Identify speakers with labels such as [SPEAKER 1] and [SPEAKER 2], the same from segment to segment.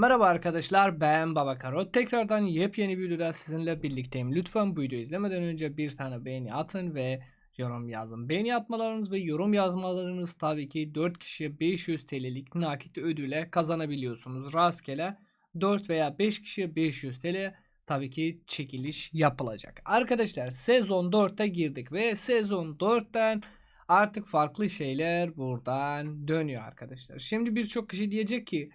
[SPEAKER 1] Merhaba arkadaşlar ben Baba Karo. Tekrardan yepyeni bir videoda sizinle birlikteyim. Lütfen bu videoyu izlemeden önce bir tane beğeni atın ve yorum yazın. Beğeni atmalarınız ve yorum yazmalarınız tabii ki 4 kişiye 500 TL'lik nakit ödüle kazanabiliyorsunuz. Rastgele 4 veya 5 kişiye 500 TL tabii ki çekiliş yapılacak. Arkadaşlar sezon 4'te girdik ve sezon 4'ten artık farklı şeyler buradan dönüyor arkadaşlar. Şimdi birçok kişi diyecek ki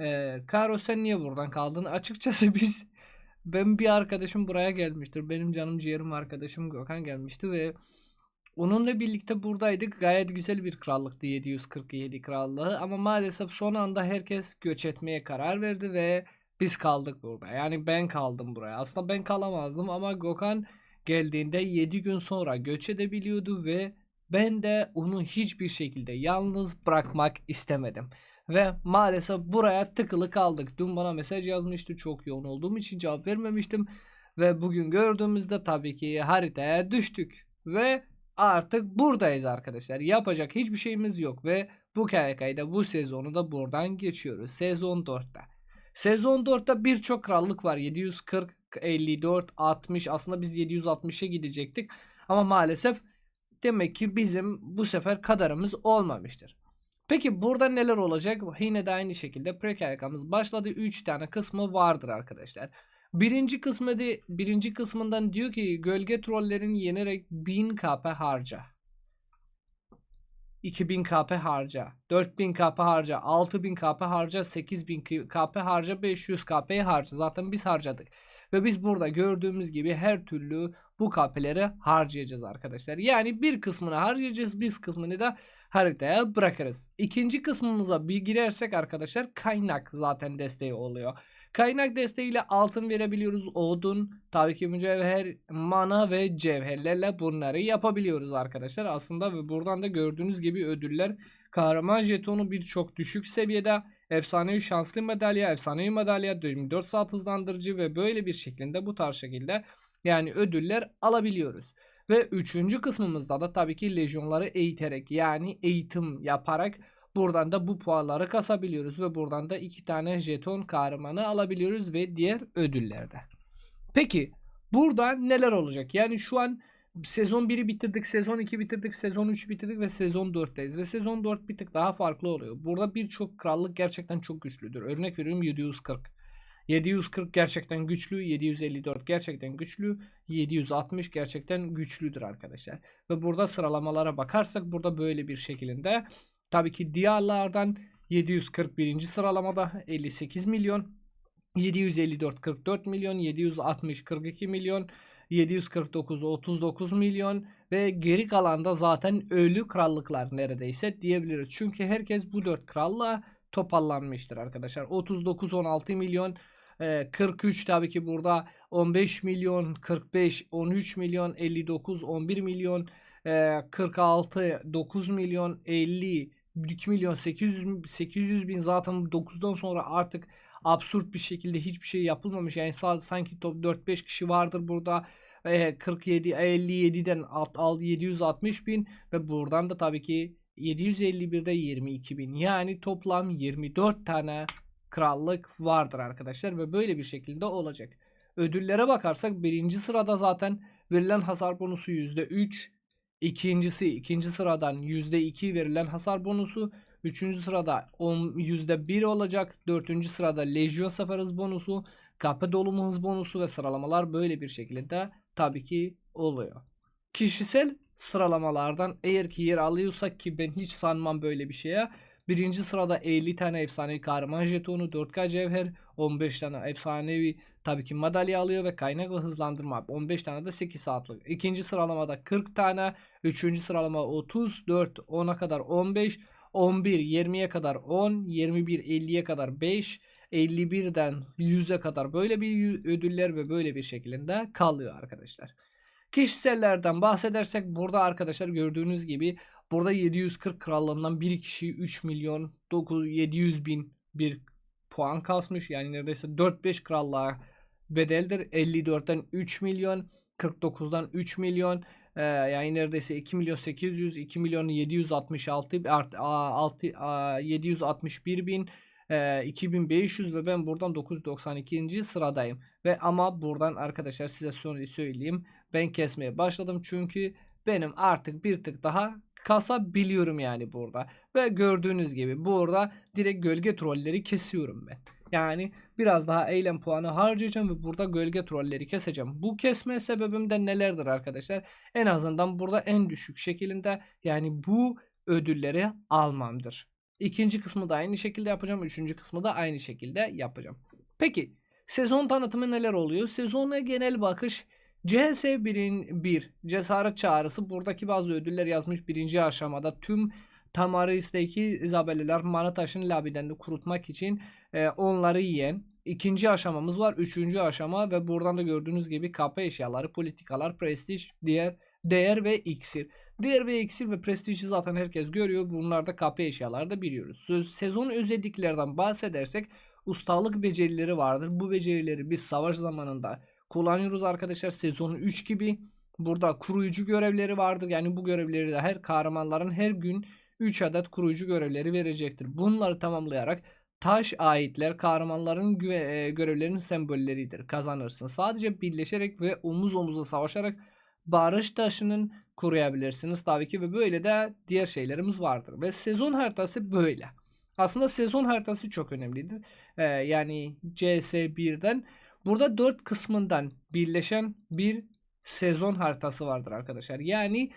[SPEAKER 1] ee, Karo sen niye buradan kaldın? Açıkçası biz ben bir arkadaşım buraya gelmiştir. Benim canım ciğerim arkadaşım Gökhan gelmişti ve onunla birlikte buradaydık. Gayet güzel bir krallıktı 747 krallığı ama maalesef son anda herkes göç etmeye karar verdi ve biz kaldık burada. Yani ben kaldım buraya. Aslında ben kalamazdım ama Gökhan geldiğinde 7 gün sonra göç edebiliyordu ve ben de onu hiçbir şekilde yalnız bırakmak istemedim. Ve maalesef buraya tıkılı kaldık. Dün bana mesaj yazmıştı. Çok yoğun olduğum için cevap vermemiştim. Ve bugün gördüğümüzde tabii ki haritaya düştük. Ve artık buradayız arkadaşlar. Yapacak hiçbir şeyimiz yok. Ve bu KYK'da bu sezonu da buradan geçiyoruz. Sezon 4'te. Sezon 4'te birçok krallık var. 740, 54, 60. Aslında biz 760'a gidecektik. Ama maalesef demek ki bizim bu sefer kadarımız olmamıştır. Peki burada neler olacak? Yine de aynı şekilde prekaryakamız başladı. 3 tane kısmı vardır arkadaşlar. Birinci kısmı de, birinci kısmından diyor ki gölge trollerin yenerek 1000 KP harca. 2000 KP harca, 4000 KP harca, 6000 KP harca, 8000 KP harca, 500 KP harca. Zaten biz harcadık. Ve biz burada gördüğümüz gibi her türlü bu KP'leri harcayacağız arkadaşlar. Yani bir kısmını harcayacağız, bir kısmını da haritaya bırakırız. İkinci kısmımıza bir girersek arkadaşlar kaynak zaten desteği oluyor. Kaynak desteğiyle altın verebiliyoruz. Odun, tabii ki mücevher, mana ve cevherlerle bunları yapabiliyoruz arkadaşlar. Aslında ve buradan da gördüğünüz gibi ödüller kahraman jetonu birçok düşük seviyede efsanevi şanslı madalya, efsanevi madalya, 24 saat hızlandırıcı ve böyle bir şekilde bu tarz şekilde yani ödüller alabiliyoruz. Ve üçüncü kısmımızda da tabii ki lejyonları eğiterek yani eğitim yaparak buradan da bu puanları kasabiliyoruz. Ve buradan da iki tane jeton kahramanı alabiliyoruz ve diğer ödüllerde. Peki burada neler olacak? Yani şu an sezon 1'i bitirdik, sezon 2 bitirdik, sezon 3 bitirdik ve sezon 4'teyiz. Ve sezon 4 bir tık daha farklı oluyor. Burada birçok krallık gerçekten çok güçlüdür. Örnek veriyorum 740. 740 gerçekten güçlü, 754 gerçekten güçlü, 760 gerçekten güçlüdür arkadaşlar. Ve burada sıralamalara bakarsak burada böyle bir şekilde tabii ki diğerlerden 741. sıralamada 58 milyon, 754 44 milyon, 760 42 milyon, 749 39 milyon ve geri kalanda zaten ölü krallıklar neredeyse diyebiliriz. Çünkü herkes bu 4 kralla toparlanmıştır arkadaşlar. 39 16 milyon 43 tabii ki burada 15 milyon 45 13 milyon 59 11 milyon 46 9 milyon 50 2 milyon 800 800 bin zaten 9'dan sonra artık absürt bir şekilde hiçbir şey yapılmamış. Yani sanki top 4-5 kişi vardır burada. 47 57'den alt, alt 760 bin ve buradan da tabii ki 751'de 22 bin. Yani toplam 24 tane krallık vardır arkadaşlar ve böyle bir şekilde olacak. Ödüllere bakarsak birinci sırada zaten verilen hasar bonusu %3. İkincisi ikinci sıradan %2 verilen hasar bonusu. Üçüncü sırada %1 olacak. Dördüncü sırada lejyon sefer hız bonusu. Kapı dolumu hız bonusu ve sıralamalar böyle bir şekilde tabii ki oluyor. Kişisel sıralamalardan eğer ki yer alıyorsak ki ben hiç sanmam böyle bir şeye Birinci sırada 50 tane efsanevi kahraman jetonu, 4K cevher, 15 tane efsanevi tabii ki madalya alıyor ve kaynak ve hızlandırma 15 tane de 8 saatlik. İkinci sıralamada 40 tane, üçüncü sıralama 34, 10'a kadar 15, 11 20'ye kadar 10, 21 50'ye kadar 5, 51'den 100'e kadar böyle bir ödüller ve böyle bir şekilde kalıyor arkadaşlar. Kişisellerden bahsedersek burada arkadaşlar gördüğünüz gibi Burada 740 krallığından bir kişi 3 milyon 9 700 bin bir puan kasmış. Yani neredeyse 4-5 krallığa bedeldir. 54'ten 3 milyon 49'dan 3 milyon ee, yani neredeyse 2 milyon 800 2 milyon 766 art, 6, 761 bin e, 2500 ve ben buradan 992. sıradayım. Ve ama buradan arkadaşlar size sonra söyleyeyim. Ben kesmeye başladım çünkü benim artık bir tık daha kasabiliyorum yani burada. Ve gördüğünüz gibi burada direkt gölge trolleri kesiyorum ben. Yani biraz daha eylem puanı harcayacağım ve burada gölge trolleri keseceğim. Bu kesme sebebim de nelerdir arkadaşlar? En azından burada en düşük şekilde yani bu ödülleri almamdır. İkinci kısmı da aynı şekilde yapacağım. Üçüncü kısmı da aynı şekilde yapacağım. Peki sezon tanıtımı neler oluyor? Sezona genel bakış CS 1'in 1 cesaret çağrısı buradaki bazı ödüller yazmış birinci aşamada tüm Tamaris'teki Isabelliler Manataş'ın labidende kurutmak için e, onları yiyen ikinci aşamamız var. Üçüncü aşama ve buradan da gördüğünüz gibi kapı eşyaları, politikalar, prestij, diğer değer ve iksir. Değer ve iksir ve prestiji zaten herkes görüyor. Bunlar da kapı eşyaları da biliyoruz. Söz, sezon özelliklerden bahsedersek ustalık becerileri vardır. Bu becerileri biz savaş zamanında kullanıyoruz arkadaşlar. Sezon 3 gibi burada kuruyucu görevleri vardır. Yani bu görevleri de her kahramanların her gün 3 adet kuruyucu görevleri verecektir. Bunları tamamlayarak taş aitler kahramanların e, görevlerinin sembolleridir. Kazanırsın. Sadece birleşerek ve omuz omuza savaşarak barış taşının koruyabilirsiniz tabii ki ve böyle de diğer şeylerimiz vardır. Ve sezon haritası böyle. Aslında sezon haritası çok önemlidir. Ee, yani CS1'den burada 4 kısmından birleşen bir sezon haritası vardır arkadaşlar. Yani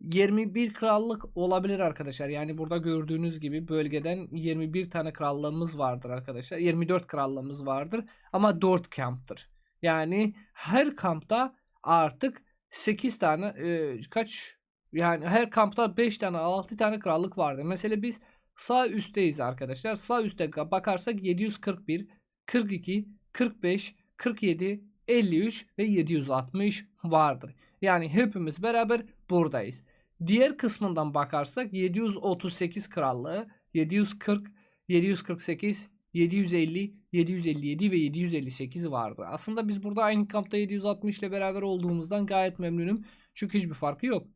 [SPEAKER 1] 21 krallık olabilir arkadaşlar. Yani burada gördüğünüz gibi bölgeden 21 tane krallığımız vardır arkadaşlar. 24 krallığımız vardır ama 4 kamptır. Yani her kampta artık 8 tane e, kaç yani her kampta 5 tane 6 tane krallık vardı. Mesela biz sağ üstteyiz arkadaşlar. Sağ üstte bakarsak 741, 42, 45, 47, 53 ve 760 vardır. Yani hepimiz beraber buradayız. Diğer kısmından bakarsak 738 krallığı, 740, 748, 750, 757 ve 758 vardı. Aslında biz burada aynı kampta 760 ile beraber olduğumuzdan gayet memnunum. Çünkü hiçbir farkı yok.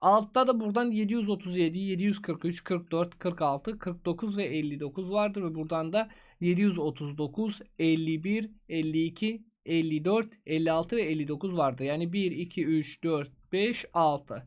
[SPEAKER 1] Altta da buradan 737, 743, 44, 46, 49 ve 59 vardır ve buradan da 739, 51, 52, 54, 56 ve 59 vardı. Yani 1, 2, 3, 4, 5, 6.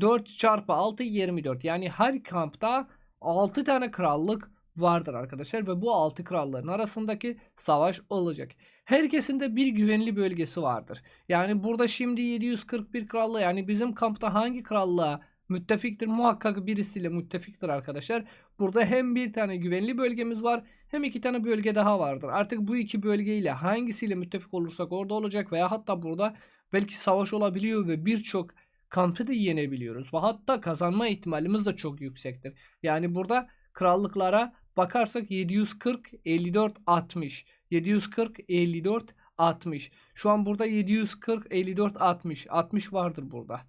[SPEAKER 1] 4 çarpı 6 24. Yani her kampta 6 tane krallık vardır arkadaşlar ve bu 6 krallığın arasındaki savaş olacak. Herkesin de bir güvenli bölgesi vardır. Yani burada şimdi 741 krallığı yani bizim kampta hangi krallığa müttefiktir muhakkak birisiyle müttefiktir arkadaşlar. Burada hem bir tane güvenli bölgemiz var hem iki tane bölge daha vardır. Artık bu iki bölgeyle hangisiyle müttefik olursak orada olacak veya hatta burada belki savaş olabiliyor ve birçok kampı da yenebiliyoruz. Ve hatta kazanma ihtimalimiz de çok yüksektir. Yani burada krallıklara bakarsak 740, 54, 60. 740, 54, 60. Şu an burada 740, 54, 60. 60 vardır burada.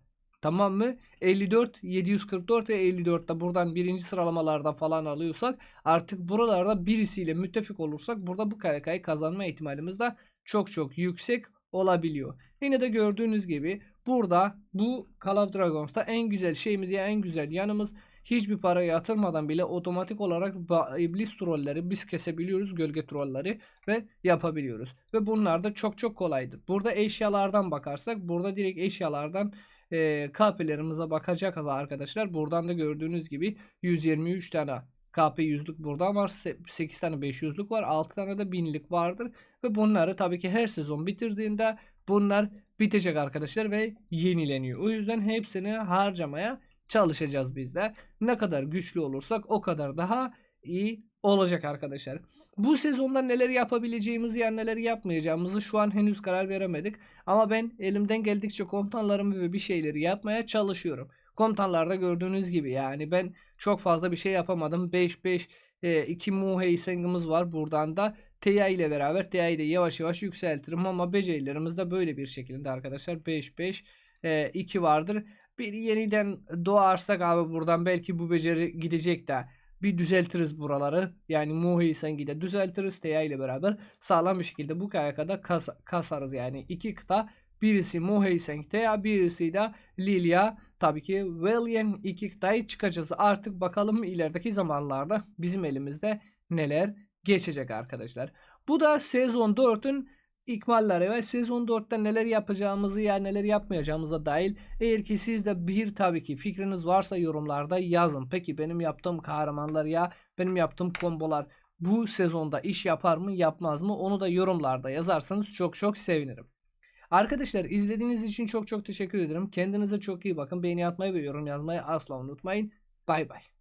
[SPEAKER 1] Tamam mı? 54, 744 ve 54 da buradan birinci sıralamalarda falan alıyorsak artık buralarda birisiyle müttefik olursak burada bu KVK'yı kazanma ihtimalimiz de çok çok yüksek olabiliyor. Yine de gördüğünüz gibi burada bu Call of Dragons'ta en güzel şeyimiz ya en güzel yanımız hiçbir para yatırmadan bile otomatik olarak iblis trolleri biz kesebiliyoruz gölge trolleri ve yapabiliyoruz. Ve bunlar da çok çok kolaydır. Burada eşyalardan bakarsak burada direkt eşyalardan e, KP'lerimize bakacağız arkadaşlar. Buradan da gördüğünüz gibi 123 tane KP yüzlük buradan var. 8 tane 500'lük var. 6 tane de 1000'lik vardır. Ve bunları tabii ki her sezon bitirdiğinde bunlar bitecek arkadaşlar ve yenileniyor. O yüzden hepsini harcamaya çalışacağız biz de. Ne kadar güçlü olursak o kadar daha iyi olacak arkadaşlar. Bu sezonda neler yapabileceğimizi yani neler yapmayacağımızı şu an henüz karar veremedik. Ama ben elimden geldikçe komutanlarımı ve bir şeyleri yapmaya çalışıyorum. Komutanlarda gördüğünüz gibi yani ben çok fazla bir şey yapamadım. 5-5 e, 2 Muheyseng'imiz var. Buradan da TI ile beraber TI'yi de yavaş yavaş yükseltirim ama becerilerimiz de böyle bir şekilde arkadaşlar. 5-5 e, 2 vardır. Bir yeniden doğarsak abi buradan belki bu beceri gidecek de bir düzeltiriz buraları. Yani Muhi Sengi de düzeltiriz. Teya ile beraber sağlam bir şekilde bu KYK'da kas kasarız. Yani iki kıta birisi Muhi Seng Teya birisi de Lilia. Tabii ki Valiant iki kıtayı çıkacağız. Artık bakalım ilerideki zamanlarda bizim elimizde neler geçecek arkadaşlar. Bu da sezon 4'ün ikmalleri ve sezon 4'te neler yapacağımızı ya neler yapmayacağımıza dair eğer ki sizde bir tabii ki fikriniz varsa yorumlarda yazın. Peki benim yaptığım kahramanlar ya benim yaptığım kombolar bu sezonda iş yapar mı yapmaz mı onu da yorumlarda yazarsanız çok çok sevinirim. Arkadaşlar izlediğiniz için çok çok teşekkür ederim. Kendinize çok iyi bakın. Beğeni atmayı ve yorum yazmayı asla unutmayın. Bay bay.